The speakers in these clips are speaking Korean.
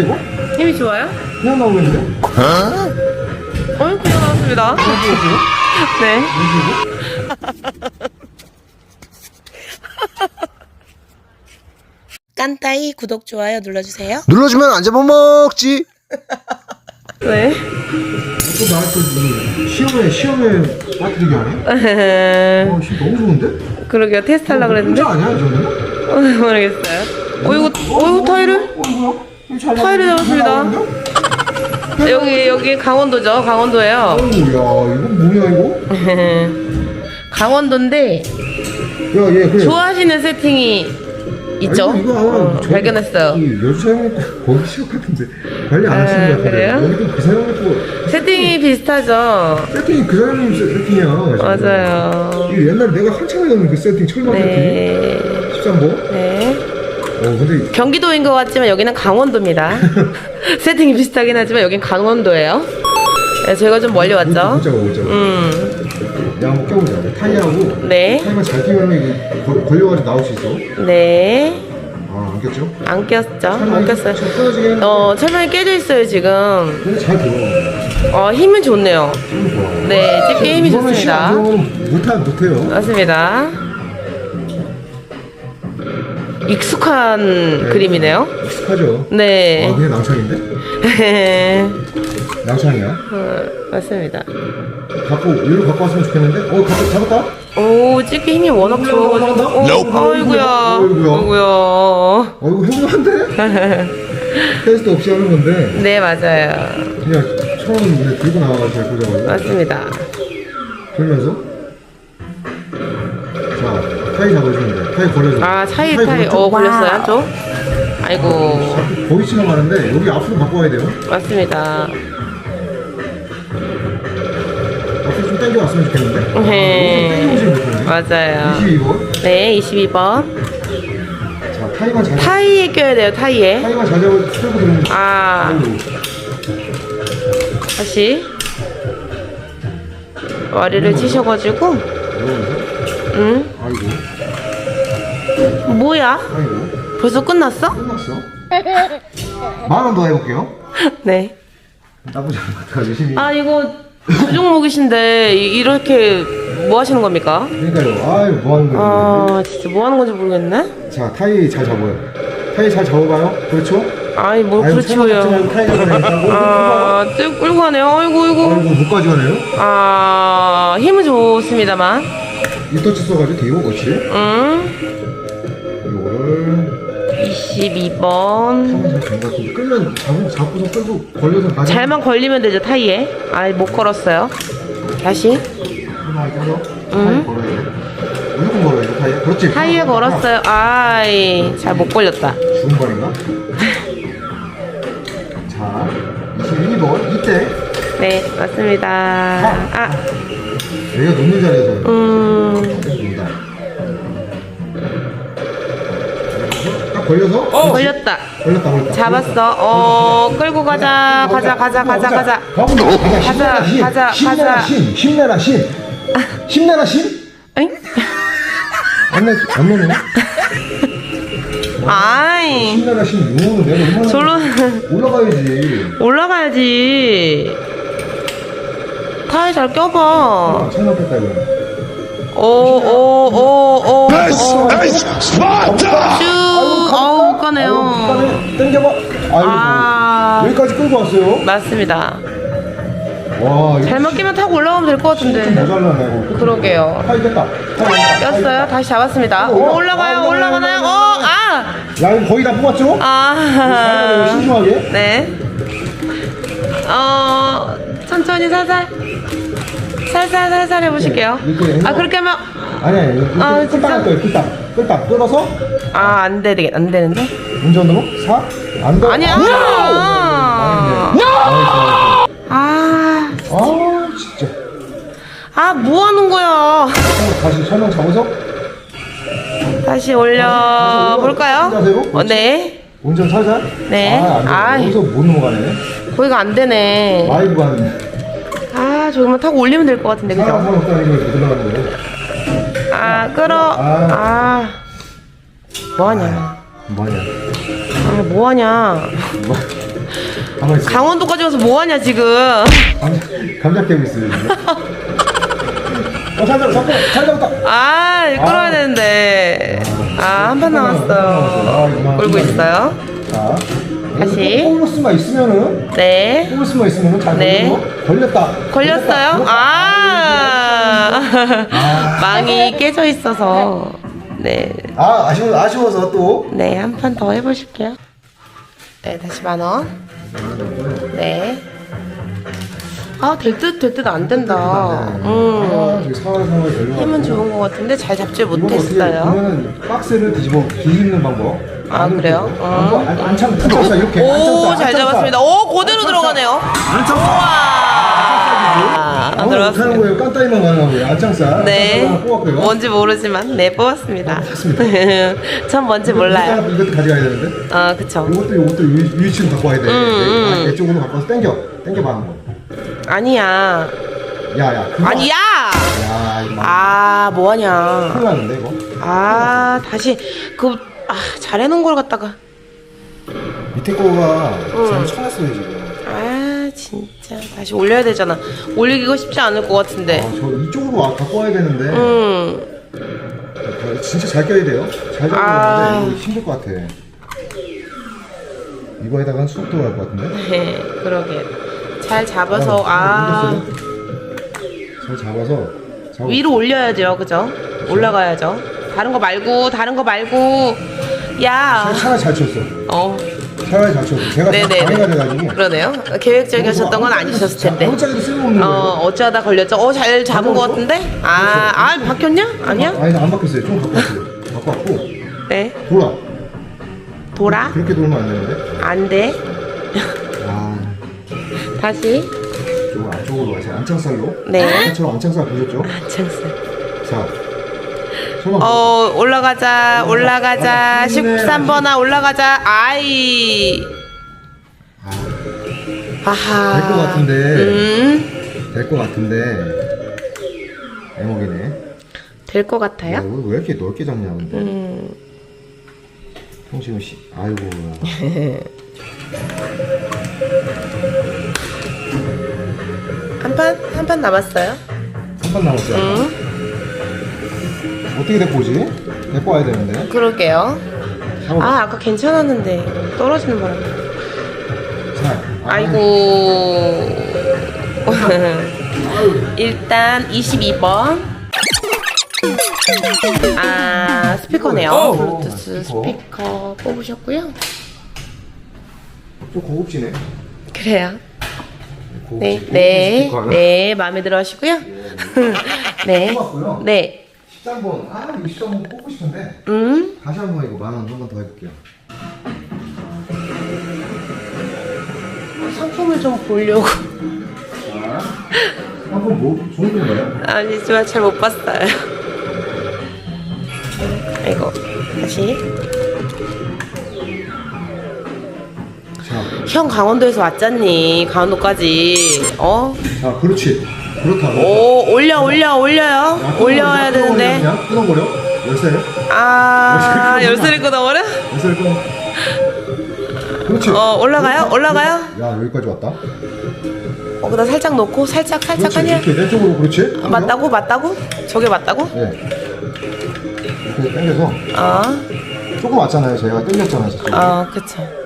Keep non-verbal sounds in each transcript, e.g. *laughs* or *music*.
이거? 힘이 좋아요? 그냥 나오고 있는데? 어, 그냥 나왔습니다. *laughs* 네. 깐따이 구독, 좋아요 눌러주세요. 눌러주면 안 잡아먹지. 네. 또 나한테 그 시험에, 시험에 빠뜨리게 하네? *laughs* 어, 씨, 너무 좋은데? 그러게요. 테스트 하려고 그랬는데. 혼자 아니야? *laughs* 어, 모르겠어요. 어이구, 어이구, 타이를? 어, 뭐야? 이거 나오는데? 잡았습니다. 여기, 여기 강원도죠. 강원도예요. 야, 이건 뭐야, 이거? *laughs* 강원도인데, 야, 얘, 그래. 좋아하시는 세팅이 있죠? 아, 이거, 이거 아마 어, 저기 발견했어요. 이 여주 사용했고 거기 시험 같은데 관리 안 하시는 아, 것 같아요. 여기도 그 사용했고 세팅이 비슷하죠? 세팅이 그 사장님 세팅이야. 맞아요. 이거 옛날에 내가 한참 해던 그 세팅 철망 네. 세팅 13번. 네. 어 근데 경기도인 것 같지만 여기는 강원도입니다. *laughs* 세팅이 비슷하긴 하지만 여긴 강원도예요. 네, 저희가 좀 멀리 왔죠? 문자가 오죠. 음, 야 한번 껴보자. 타이하고 네. 타이만 잘 끼면 걸- 걸려가지고 나올 수 있어. 네. 아 안 꼈죠? 안 꼈죠? 안 꼈어요. 잘 끊어지게 했는데 어, 철망이 깨져 있어요, 지금. 근데 잘 들어. 어, 힘은 좋네요. 좀 좋아. 네, 이거는 좋습니다. 시험 안 들어오면 못하 못해요. 맞습니다. 익숙한 그림이네요. 익숙하죠. 네. 아 그냥 낭창인데? 낭창이야. *laughs* 어, 맞습니다. 갖고 일로 갖고 왔으면 좋겠는데. 어 갖고 잡았다. 오, 집게 힘이 워낙 좋아가지고. 어, 아이고야. 어이구야. 아이고야. 어 이거 해볼만한데? 테스트 없이 하는 건데 네, 맞아요. 그냥 처음 이제 들고 나와가지고 잘 꽂아가지고 맞습니다. 돌면서 자 타이 잡아주면 돼 타이 걸려줘 아, 차이 타이. 어, 걸렸어요, 한쪽? 아이고, 자꾸 보이치가 많은데 여기 앞으로 와야 돼요 맞습니다. 앞으로 좀 당겨 왔으면 좋겠는데 네. 여기서 당겨오지 못하네 맞아요. 22번 네, 22번. 자 타이만 잘 타이에 껴야 돼요, 타이에. 타이만 잘 잡아 풀고 들으면 아, 아이고 다시. 와리를 치셔가지고, 이러면서 응? 아이고 뭐야? 아이고 벌써 끝났어? 끝났어 만 원 더 해볼게요 *laughs* 네. 나쁘지 않은 것 같아 열심히 아, 이거 두 종목이신데, 이- 이렇게 뭐 하시는 겁니까? 그러니까요 아유 뭐 하는 거예요 아, 진짜 뭐 하는 건지 모르겠네? 자 타이 잘 잡아요 타이 잘 잡아봐요 그렇죠? 아이, 뭘 아유, 그렇지, 설마 잡지 왜요? 말고 타이가 되니까 아, 쭉 끌고 가네요. 아이고, 아이고. 아이고 목까지 가네요 아, 힘은 좋습니다만. 이터치 써가지고 대고 그렇지 응. 이거를 22번. 타면 잘된것 같은데 끌면 잡고 잡고서 끌고 걸려서 가자 잘만 걸리면 되죠, 타이에. 아이, 못 걸었어요. 다시. 하나 껴서 타이 걸어야 돼 무조건 걸어야 돼 타이에 그렇지 타이에 걸었어요. 아이, 잘 못 걸렸다. 죽은 발인가? *laughs* 자 22번 이때 네, 맞습니다. 아, 내가 놓는 자리에서 음. 계속 논다 걸려서? 어, 걸렸다. 걸렸다 걸렸다. 잡았어. 어, 끌고 가자. 가자, 가자, 가자, 가자. 가자. 가자, 가자, 힘내라 가자. 신 힘내라 신. 힘내라 신? 엥? 안 내, 안 내네. 아이, 힘내라 신. 용어는 내가 얼마나 절로 올라가야지. 올라가야지. 타이 잘 껴봐. 아, 잘못했다 이거 오, 오, 오, 오. 나이 못 가네요. 땡겨봐 아이고 아. 여기까지 끌고 왔어요 맞습니다. 와 이거 잘못 끼면 타고 올라가면 될 것 같은데. 모자라네 이거 그러게요. 됐다. 꼈어요. 다시 잡았습니다. 오, 올라가요. 올라가나요? 어, 아! 야 이거 거의 다 뽑았죠? 아. 신중하게 네. 어, 천천히 살살. 살살, 살살 해보실게요. 아, 그렇게 하면, 아니 아니 이거 아, 끌딱 진짜? 할 거예요 끌딱 끌딱 끌어서 아, 안 되겠, 안 되는데? 운전으로 4안 돼. 아니야! 아, 아, 아 진짜 아, 뭐 하는 거야? 다시 설명 잡아서 다시 올려볼까요? 어, 네. 운전 살살 네. 아, 안 돼. 아이. 여기서 못 넘어가네 거기가 안 되네. 라이브 하는 아, 저기만 타고 올리면 될 것 같은데, 사람 그죠? 없다는 거예요 아, 끌어. 아, 뭐하냐. 뭐하냐 아, 뭐하냐. 뭐 가만히 있어. 강원도까지 와서 뭐 하냐 지금? 감자, 감자 깨고 있어요. 지금. 어, 잘 잡았다. 잡고, 잘 잡았다. 아, 끌어야 아. 되는데. 아, 한판 아, 남았어요. 만 끌고 있어요. 자, 다시. 뽕로스만 있으면은, 네. 뽕로스만 있으면은 잘 네. 걸리고, 걸렸다. 걸렸어요? 걸렸다. 아, *laughs* 망이 깨져 있어서. 네. 아, 아쉬워, 아쉬워서 또. 네, 한 판 더 해보실게요. 네, 다시 만 원. 네. 아, 될 듯, 될 듯 안 된다. 음. 아, 저기 사월 사월 걸려. 힘은 좋은 것 같은데 잘 잡지 못했어요. 보면은 박스를 뒤집어 뒤집는 방법. 아, 그래요? 어. 안, 안창 안창사 이렇게. 오, 안창사, 잘 안창사. 잡았습니다. 오, 그대로 들어가네요. 안 어, 못하는 들어갔습니다. 거예요. 깐따이만 가는 거예요. 안창사. 네. 안창사 하나 뽑았고요. 뭔지 모르지만, 네, 뽑았습니다. 전 *laughs* 뭔지 몰라요. 이것도, 이것도 가져가야 되는데. 아, 그쵸. 이것도 이것도 위- 위치로 갖고 와야 돼. 음, 네, 이쪽으로 갖고 와서 당겨. 당겨 봐. 아니야. 야야. 아니야! 야 이거 막 아, 뭐하냐. 나는데 이거. 아, 다시, 그, 아, 잘해놓은 걸 갖다가. 밑에 거가 잘못 쳐놨어요 지금. 아, 진짜. 다시 올려야 되잖아. 올리기가 쉽지 않을 것 같은데. 아, 저 이쪽으로 와, 갖고 와야 되는데. 음. 아, 진짜 잘 껴야 돼요. 잘 아. 이거 힘들 것 같아. 이거에다가 수업 들어갈 것 같은데. 네, *laughs* 그러게. 잘 잡아서, 아, 옮겼어요? 잘 잡아서. 잡아. 위로 올려야 돼요, 그죠? 올라가야죠. 다른 거 말고, 다른 거 말고. 야. 차라리 잘 쳤어. 어, 차라리 잘 쳤어. 제가 다 네네네. 방해가 돼가지고. 그러네요. 계획적이셨던 건 아니셨을 텐데. 아무짝에도 쓸모없는 어. 어쩌다 걸렸죠? 어, 잘 잡은 것 같은데? 아, 아, 바뀌었냐? 아니야? 아니 안 바뀌었어요. 좀. 갖고 왔고 네. 돌아. 돌아? 그렇게 돌면 안 되는데. 안 돼. 아, 다시. 좀 안쪽으로 와서 안창살로. 네. 아까처럼 안창살 보셨죠? 찬스. 자, 어, 올라가자, 올라가자. 아, 13번아, 올라가자. 아이. 아하. 될것 같은데. 음, 될 것 같은데. 애먹이네. 될 것 야, 같아요. 이거 왜 이렇게 넓게 잡냐 근데. 음, 통신은 씨, 아이고. *laughs* 한 판, 한 판 남았어요. 한 판 남았어요. 음, 어떻게 데리고 오지? 데리고 와야 되는데. 그러게요. 아, 아까 괜찮았는데. 떨어지는 바람에. 자, 아, 아이고. *laughs* 일단 22번. 아, 스피커네요. 어, 블루투스 스피커. 스피커 뽑으셨고요. 좀 고급지네. 그래요. 고급지. 네, 네. 네, 마음에 들어 하시고요. *laughs* 네, 뽑았고요. 네. 13번. 아, 이거 13번 뽑고 싶은데. 음, 다시 한 번 이거 만원 한 번 더 해볼게요. 상품을 좀 보려고. 자, 한번 뭐 좋은 건가요? 아니지만 잘 못 봤어요. 아이고, 다시. 형 강원도에서 왔잖니, 강원도까지. 어? 자, 그렇지. 그렇다고. 오, 올려, 올려, 올려요. 올려야 되는데. 끊어버려. 열쇠를. 아, 열쇠를 끊어버려? 열쇠를 끊어. 그렇지. 어, 올라가요? 올라가요? 야, 여기까지 왔다. 어, 그다 살짝 놓고, 살짝, 살짝 그렇지. 아니야? 이렇게 내 쪽으로 그렇지. 아, 맞다고? 맞다고? 저게 맞다고? 네. 이렇게 당겨서 아, 조금 왔잖아요. 제가 당겼잖아요. 저쪽으로. 아, 그쵸.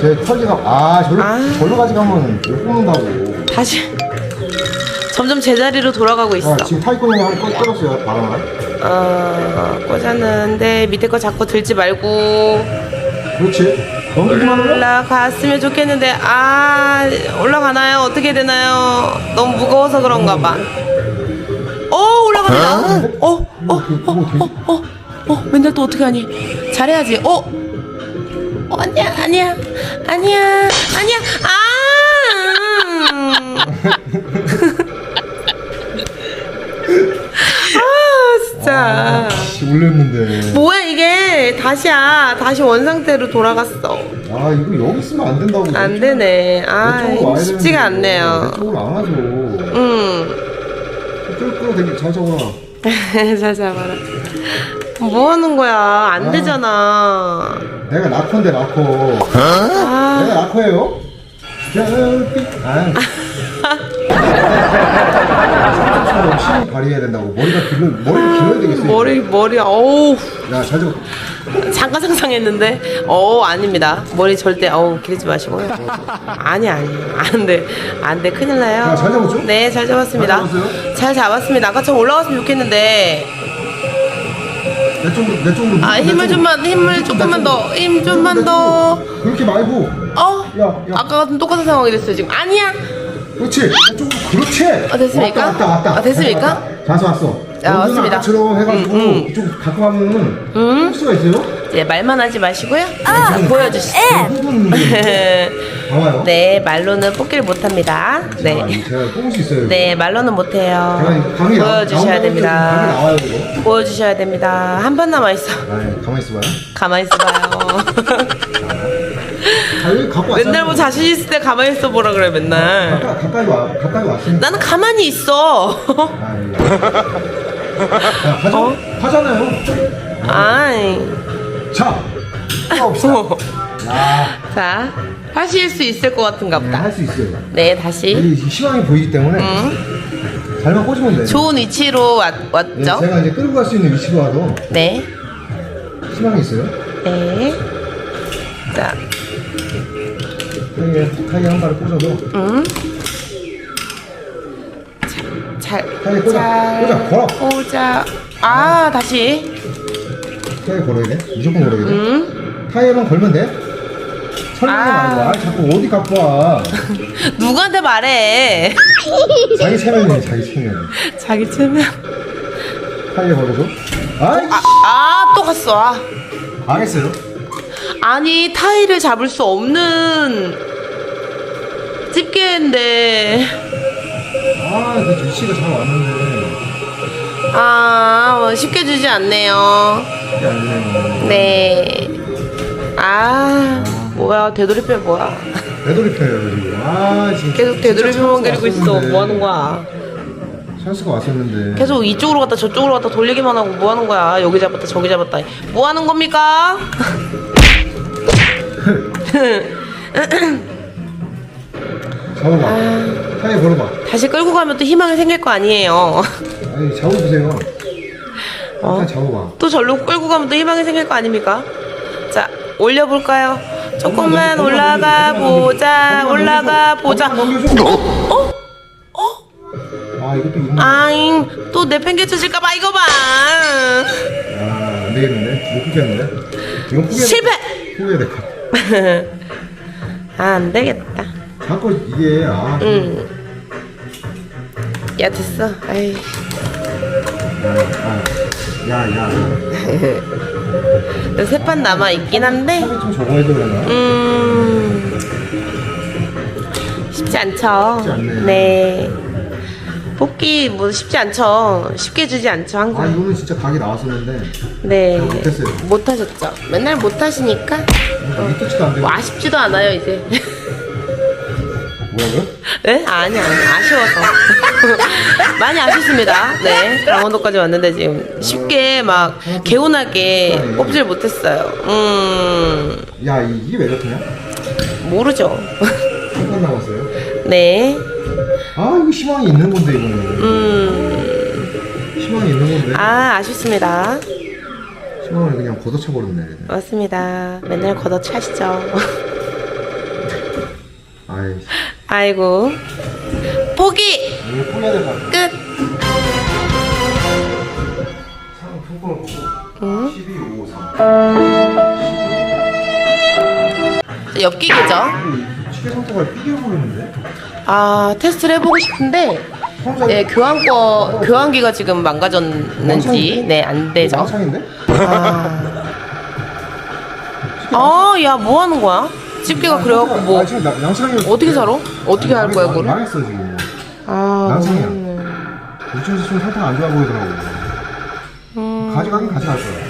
제 털기가 아 절로 아. 절로 가지 가면 못 뽑는다고. 다시. 점점 제자리로 돌아가고 있어. 아, 지금 타이코닝 한꺼 떨었어요. 바람을. 어, 꽂았는데 밑에 거 자꾸 들지 말고 그렇지. 넘기기만 하면 올라갔으면 좋겠는데 아 올라가나요? 어떻게 되나요? 너무 무거워서 그런가 봐. 어 올라갑니다. 어, 어, 어, 어, 어, 어, 어, 맨날 또 어떻게 하니? 잘해야지. 어, 어 아니야, 아니야, 아니야, 아니야. 아, 아 진짜. 씨 올렸는데. 뭐야 이게 다시야 다시 원상태로 돌아갔어 아 이거 여기 있으면 안 된다고. 안 되네 아 쉽지가 않네요 쪽으로 안 와줘. 음. 끌 끌어 되게 잘 잡아라. *laughs* 잘 잡아라 뭐 하는 거야? 안 되잖아. 내가 라코인데 라코. 아, 내가 라코예요? 별빛. 아. 발휘해야 된다고 머리가 길어 머리가 길어야 되겠어요. 머리 머리 어우 야잘 좀. 잠깐 상상했는데 어 아닙니다. 머리 절대 어우 기르지 마시고요. 아니 아니 안돼 안돼 큰일 나요. 야, 잘 잡았죠? 네잘 잡았습니다. 잘 잡았어요? 잘 잡았습니다. 아까 좀 올라갔으면 좋겠는데 내 쪽으로 내 쪽으로. 아내 힘을. 좀만 힘을 조금만 더 힘 좀만 내 더. 그렇게 말고. 어 야, 야. 아까 같은 똑같은 상황이 됐어요 지금 아니야. 그렇지. 내 쪽으로 그렇지. 아, 됐습니까? 왔다 왔다 왔다. 아, 됐습니까? 자수 왔어. 아, 왔습니다. 아까처럼 해가지고 음, 음. 이쪽 갖고 가면은 음. 할 수가 있어요? 이제 말만 하지 마시고요. 보여주시죠. 흥분 나와요. *laughs* 네 말로는 뽑기를 못합니다. 자, 네. 이거 제가 뽑을 수 있어요. 네, 말로는 못해요. 보여주셔야 됩니다. 나와요 이거. 보여주셔야 됩니다. 한판 남아 있어. 아, 가만히 있어봐요. 가만히 있어봐요. 아, 여기 갖고 왔잖아. 맨날 뭐 자신 있을 때 가만히 있어 보라 그래, 맨날. 가까이, 가까이 와 가까이 왔으니까. 나는 가만히 있어. 아, 예. 야, 하자, 어? 하잖아요. 아이. 자, 봅시다. 야, 자, 하실 수 있을 것 같은가 네, 보다. 할 수 있어요. 네, 다시. 이 희망이 보이기 때문에 음, 잘만 꽂으면 돼요. 좋은 위치로 왔, 예, 왔죠? 제가 이제 끌고 갈 수 있는 위치로 와도 네. 희망이 있어요. 네. 자, 타이에, 타이에 한 발을 꽂아도 음. 잘, 타이에 꽂아, 잘. 꽂아, 걸어. 꽂아. 아, 다시. 타이에 걸어야 돼. 무조건 걸어야 돼. 음. 타이에만 걸면 돼. 설명이 아. 말고, 아, 자꾸 어디 갖고 와. *laughs* 누구한테 말해? *laughs* 자기 체면이네, 자기 체면. 자기 체면. 타이에 걸어도. 아이, 아, 아, 또 갔어. 아. 망했어요. 아니, 타이를 잡을 수 없는 집게인데. 아, 그 위치가 잘 왔는데. 아, 뭐 쉽게 주지 않네요. 네. 아, 뭐야, 되돌이표 뭐야. 되돌이펴요, 지금. 아, 지금. 계속 되돌이표만 진짜 그리고 있어. 뭐 하는 거야. 찬스가 왔었는데. 계속 이쪽으로 갔다 저쪽으로 갔다 돌리기만 하고 뭐 하는 거야. 여기 잡았다 저기 잡았다. 뭐 하는 겁니까? 잡아봐. 아. 타이에 걸어봐. 다시 끌고 가면 또 희망이 생길 거 아니에요. 아니, 잡아보세요. 어? 일단 잡아봐. 또 절로 끌고 가면 또 희망이 생길 거 아닙니까? 자, 올려볼까요? 조금만 올라가 보자, 올라가 보자. 넘겨줘. 어? 아, 이것도 있네. 아잉, 또 내 팽개 쳐질까봐 이거 봐. 아, 안 되겠는데? 못 포기해야 실패! 포기해야 될것 같아. 아, 안 되겠다. 자꾸 이게, 아. 응. 야, 됐어. 아이. 야, 야. 야, 야. 세판 남아 있긴 한데, 좀 적어야 되려나? 음. 쉽지 않죠. 쉽지 않네. 네. 뽑기 뭐 쉽지 않죠. 쉽게 주지 않죠, 아, 항상. 이거는 진짜 각이 나왔었는데. 네. 못했어요. 못 하셨죠. 맨날 못 하시니까 이게 touch도 안 되고. 뭐 아쉽지도 않아요, 이제. 뭐라고요? 네? 아니, 아니, 아쉬워서. *laughs* 많이 아쉽습니다. 네. 강원도까지 왔는데 지금 쉽게 막 개운하게 뽑질 못했어요. 음, 야, 이- 이게 왜 이렇냐? 모르죠. 한판 남았어요. 네. 아, 이거 희망이 있는 건데, 이거는. 음, 희망이 있는 건데. 아, 아쉽습니다. 희망을 그냥 걷어차 버렸네. 얘네. 맞습니다. 맨날 걷어차시죠. *laughs* 아이, 아이고. 포기! 끝! 상품 품권을 보고. 응? 12, 5, 3. 엽기계죠? 시계 상태가 삐겨버리는데? 아, 테스트를 해보고 싶은데, 네, 교환권, 교환기가 지금 망가졌는지, 네, 안 되죠. 왕창인데? 아, 아, *laughs* 야, 뭐 하는 거야? 집게가 그래갖고 뭐, 아, 지금 나- 양창이 어떻게 살아? 어떻게 할 거야, 그거를? 망했어, 지금. 아. 모르겠네. 유치원에서 좀 상태가 안 좋아 보이더라고. 음. 가져가긴 가져갈 거야.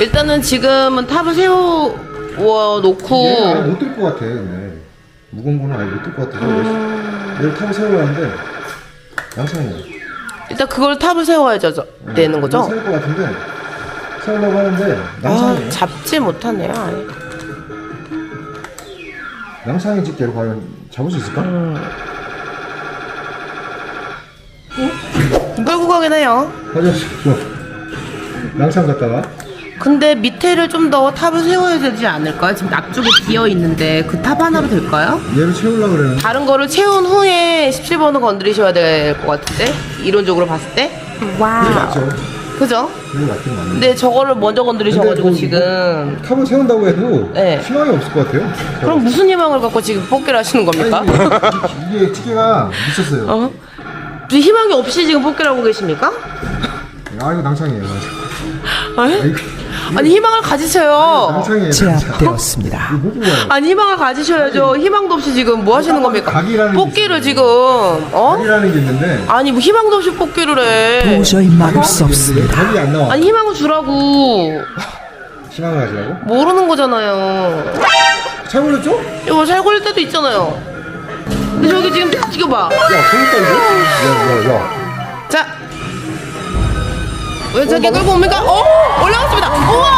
일단은 지금은 탑을 세워 놓고, 얘는 아예 못들 것 같아, 근데. 무거운 거는 아예 못들 것 같아서. 음. 얘를 타고 세우려 하는데, 양창이야. 일단 그걸 탑을 세워야죠 저- 되는 거죠? 세울 것 같은데 세우려고 하는데 아, 잡지 못하네요. 아예. 낭상이 집게로 과연 잡을 수 있을까? 음. 끌고 가긴 해요. 뭐 낭상 갔다가 근데 밑에를 좀 더 탑을 세워야 되지 않을까요? 지금 앞쪽에 비어 있는데 그 탑 하나로 될까요? 얘를 채우려고 그러는데 다른 거를 채운 후에 17번을 건드리셔야 될 것 같은데 이론적으로 봤을 때 와우 맞죠 그죠? 이게 맞긴 맞네 근데 저거를 먼저 건드리셔가지고 근데 뭐 지금 탑을 세운다고 해도 네. 희망이 없을 것 같아요 그럼 무슨 희망을 갖고 지금 뽑기를 하시는 겁니까? 아니, 이게, 집게가 미쳤어요 어? 희망이 없이 지금 뽑기를 하고 계십니까? 아 이거 낭상이에요 아, 아니, 이거 아니 희망을 가지세요 제압되었습니다. 아니 희망을 가지셔야죠 희망도 없이 지금 뭐 하시는 겁니까? 각이라는 게 뽑기를 있어요. 지금 어? 각이라는 게 있는데 아니 뭐 희망도 없이 뽑기를 해 도저히 막을 수 없습니다. 각이 안 나와 아니 희망을 주라고 희망을 가지라고? 모르는 거잖아요 잘 걸렸죠? 이거 잘 걸릴 때도 있잖아요 근데 저기 지금 이거 봐야 이거 야야야 자. 왜 저기 끌고 옵니까? 어? 올라갔습니다. 우와!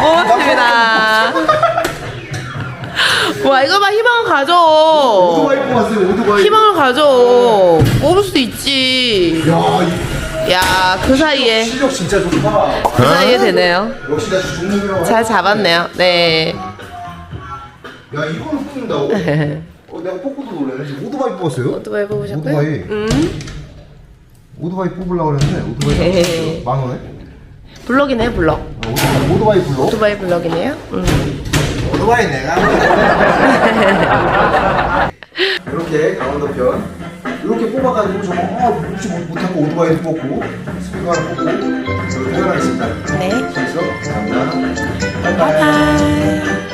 고맙습니다. *laughs* 와, 이거 봐, 희망을 가져. 오토바이 뽑았어요 오토바이 희망을 가져. 뽑을 수도 있지. 야 이 야, 그 사이에, 실력 진짜 좋다 그 사이에 되네요. 역시 나 종목이라고 잘 잡았네요. 네. 야 이거는 뽑는다고? *laughs* 어 내가 뽑고도 놀래 오토바이 뽑았어요? 오토바이 뽑으셨고요? 오토바이 음. 오토바이 뽑으려고 그랬는데 오토바이 네. 뽑았어요. 만 원에? 블럭이네, 블럭. 어, 오토바이, 오토바이 불러? 오토바이 블럭이네요. 음. 오토바이 내가 *laughs* 이렇게 강원도 편 이렇게 뽑아가지고 저거 어 못- 못하고 오토바이 뽑고 스피커 하나 뽑고 이렇게 해결하겠습니다 네. 그래서 감사합니다 빠이빠이.